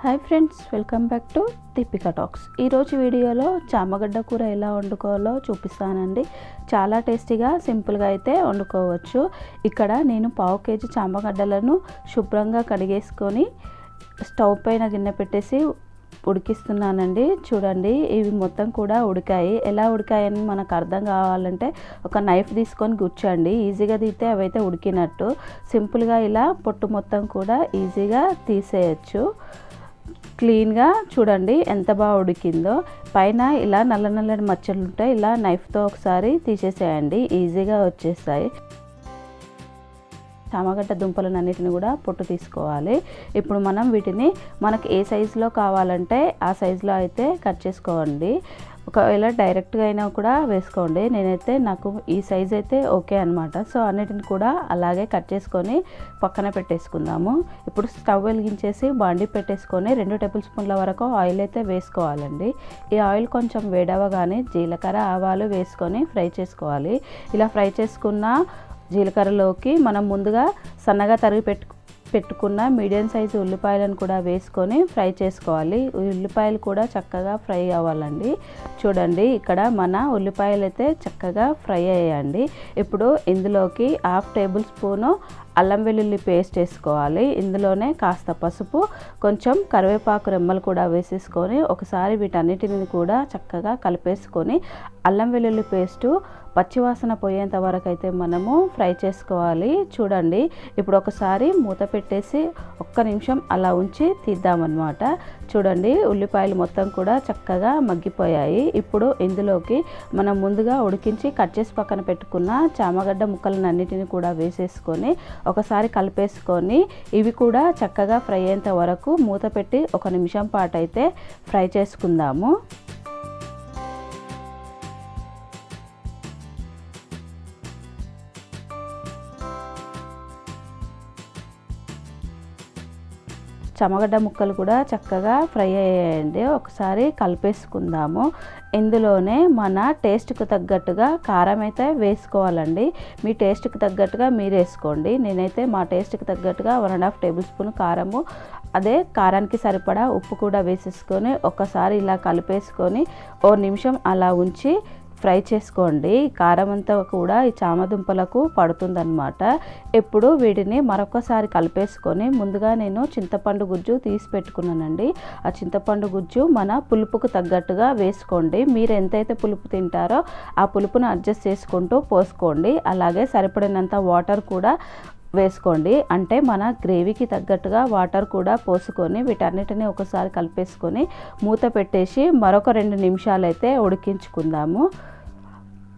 Hi friends welcome back to Deepika talks ఈరోజు వీడియోలో చామగడ్డ కూర ఎలా వండుకోవాలో చూపిస్తానండి. చాలా టేస్టీగా సింపుల్గా అయితే వండుకోవచ్చు. ఇక్కడ నేను పావు కేజీ చామగడ్డలను శుభ్రంగా కడిగేసుకొని స్టవ్ పైన గిన్నె పెట్టేసి ఉడికిస్తున్నానండి. చూడండి ఇవి మొత్తం కూడా ఉడికాయి. ఎలా ఉడికాయని మనకు అర్థం కావాలంటే ఒక నైఫ్ తీసుకొని గుచ్చండి. ఈజీగా తీస్తే అవైతే ఉడికినట్టు. సింపుల్గా ఇలా పొట్టు మొత్తం కూడా ఈజీగా తీసేయచ్చు. క్లీన్గా చూడండి ఎంత బాగా ఉడికిందో. పైన ఇలా నల్ల నల్లని మచ్చలు ఉంటాయి ఇలా నైఫ్తో ఒకసారి తీసేసేయండి ఈజీగా వచ్చేస్తాయి. చామగడ్డ దుంపలను అన్నిటిని కూడా పొట్టు తీసుకోవాలి. ఇప్పుడు మనం వీటిని మనకి ఏ సైజులో కావాలంటే ఆ సైజులో అయితే కట్ చేసుకోండి. ఒకవేళ డైరెక్ట్గా అయినా కూడా వేసుకోండి. నేనైతే నాకు ఈ సైజ్ అయితే ఓకే అనమాట సో అన్నిటిని కూడా అలాగే కట్ చేసుకొని పక్కన పెట్టేసుకుందాము. ఇప్పుడు స్టవ్ వెలిగించేసి బాండి పెట్టేసుకొని రెండు టేబుల్ స్పూన్ల వరకు ఆయిల్ అయితే వేసుకోవాలండి. ఈ ఆయిల్ కొంచెం వేడవగానే జీలకర్ర ఆవాలు వేసుకొని ఫ్రై చేసుకోవాలి. ఇలా ఫ్రై చేసుకున్న జీలకర్రలోకి మనం ముందుగా సన్నగా తరిగి పెట్టు పెట్టుకున్న మీడియం సైజు ఉల్లిపాయలను కూడా వేసుకొని ఫ్రై చేసుకోవాలి. ఉల్లిపాయలు కూడా చక్కగా ఫ్రై అవ్వాలండి. చూడండి ఇక్కడ మన ఉల్లిపాయలు అయితే చక్కగా ఫ్రై అయ్యాయండి. ఇప్పుడు ఇందులోకి హాఫ్ టేబుల్ స్పూను అల్లం వెల్లుల్లి పేస్ట్ వేసుకోవాలి. ఇందులోనే కాస్త పసుపు కొంచెం కరివేపాకు రెమ్మలు కూడా వేసేసుకొని ఒకసారి వీటన్నిటిని కూడా చక్కగా కలిపేసుకొని అల్లం వెల్లుల్లి పేస్టు పచ్చివాసన పోయేంత వరకు అయితే మనము ఫ్రై చేసుకోవాలి. చూడండి ఇప్పుడు ఒకసారి మూత పెట్టేసి ఒక్క నిమిషం అలా ఉంచి తీద్దామన్నమాట. చూడండి ఉల్లిపాయలు మొత్తం కూడా చక్కగా మగ్గిపోయాయి. ఇప్పుడు ఇందులోకి మనం ముందుగా ఉడికించి కట్ చేసి పక్కన పెట్టుకున్న చామగడ్డ ముక్కలను అన్నిటిని కూడా వేసేసుకొని ఒకసారి కలిపేసుకొని ఇవి కూడా చక్కగా ఫ్రై అయ్యేంత వరకు మూత పెట్టి ఒక నిమిషం పాటు అయితే ఫ్రై చేసుకుందాము. చమగడ్డ ముక్కలు కూడా చక్కగా ఫ్రై అయ్యాయండి. ఒకసారి కలిపేసుకుందాము. ఇందులోనే మన టేస్ట్కి తగ్గట్టుగా కారం అయితే వేసుకోవాలండి. మీ టేస్ట్కి తగ్గట్టుగా మీరు వేసుకోండి. నేనైతే మా టేస్ట్కి తగ్గట్టుగా one and half tablespoon కారము అదే కారానికి సరిపడా ఉప్పు కూడా వేసేసుకొని ఒకసారి ఇలా కలిపేసుకొని ఓ నిమిషం అలా ఉంచి ఫ్రై చేసుకోండి. కారం అంతా కూడా ఈ చామదుంపలకు పడుతుందనమాట ఇప్పుడు వీటిని మరొకసారి కలిపేసుకొని ముందుగా నేను చింతపండు గుజ్జు తీసి పెట్టుకున్నానండి. ఆ చింతపండు గుజ్జు మన పులుపుకు తగ్గట్టుగా వేసుకోండి. మీరు ఎంతైతే పులుపు తింటారో ఆ పులుపును అడ్జస్ట్ చేసుకుంటూ పోసుకోండి. అలాగే సరిపడినంత వాటర్ కూడా వేసుకోండి. అంటే మన గ్రేవీకి తగ్గట్టుగా వాటర్ కూడా పోసుకొని వీటన్నిటిని ఒకసారి కలిపేసుకొని మూత పెట్టేసి మరొక రెండు నిమిషాలు అయితే ఉడికించుకుందాము.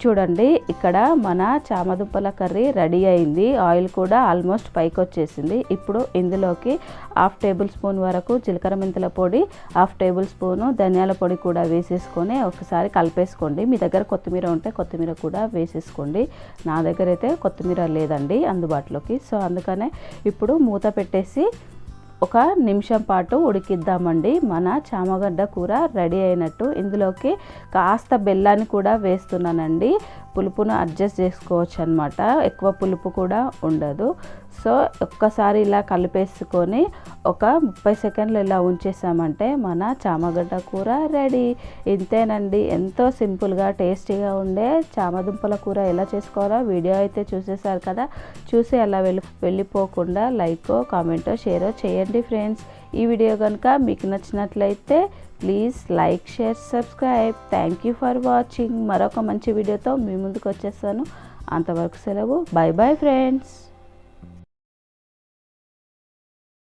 చూడండి ఇక్కడ మన చామదుంపల కర్రీ రెడీ అయింది. ఆయిల్ కూడా ఆల్మోస్ట్ పైకి వచ్చేసింది ఇప్పుడు ఇందులోకి హాఫ్ టేబుల్ స్పూన్ వరకు జీలకర్ర మెంతుల పొడి హాఫ్ టేబుల్ స్పూను ధనియాల పొడి కూడా వేసేసుకొని ఒకసారి కలిపేసుకోండి. మీ దగ్గర కొత్తిమీర ఉంటే కొత్తిమీర కూడా వేసేసుకోండి. నా దగ్గర అయితే కొత్తిమీర లేదండి అందుబాటులోకి. సో అందుకనే ఇప్పుడు మూత పెట్టేసి ఒక నిమిషం పాటు ఉడికిద్దామండి. మన చామగడ్డ కూర రెడీ అయినట్టు. ఇందులోకి కాస్త బెల్లాన్ని కూడా వేస్తున్నానండి. పులుపును అడ్జస్ట్ చేసుకోవచ్చు అనమాట ఎక్కువ పులుపు కూడా ఉండదు. సో ఒక్కసారి ఇలా కలిపేసుకొని ఒక ముప్పై సెకండ్లు ఇలా ఉంచేసామంటే మన చామగడ్డ కూర రెడీ. ఇంతేనండి. ఎంతో సింపుల్గా టేస్టీగా ఉండే చామదుంపల కూర ఎలా చేసుకోవాలో వీడియో అయితే చూసేసారు కదా. చూసి అలా వెళ్ళి వెళ్ళిపోకుండా లైక్ కామెంటో షేరో చేయండి ఫ్రెండ్స్. ఈ వీడియో కనుక మీకు నచ్చినట్లయితే please like share subscribe. Thank you for watching మరొక మంచి వీడియోతో మీ ముందుకు వచ్చేస్తాను. అంతవరకు సెలవు. Bye bye friends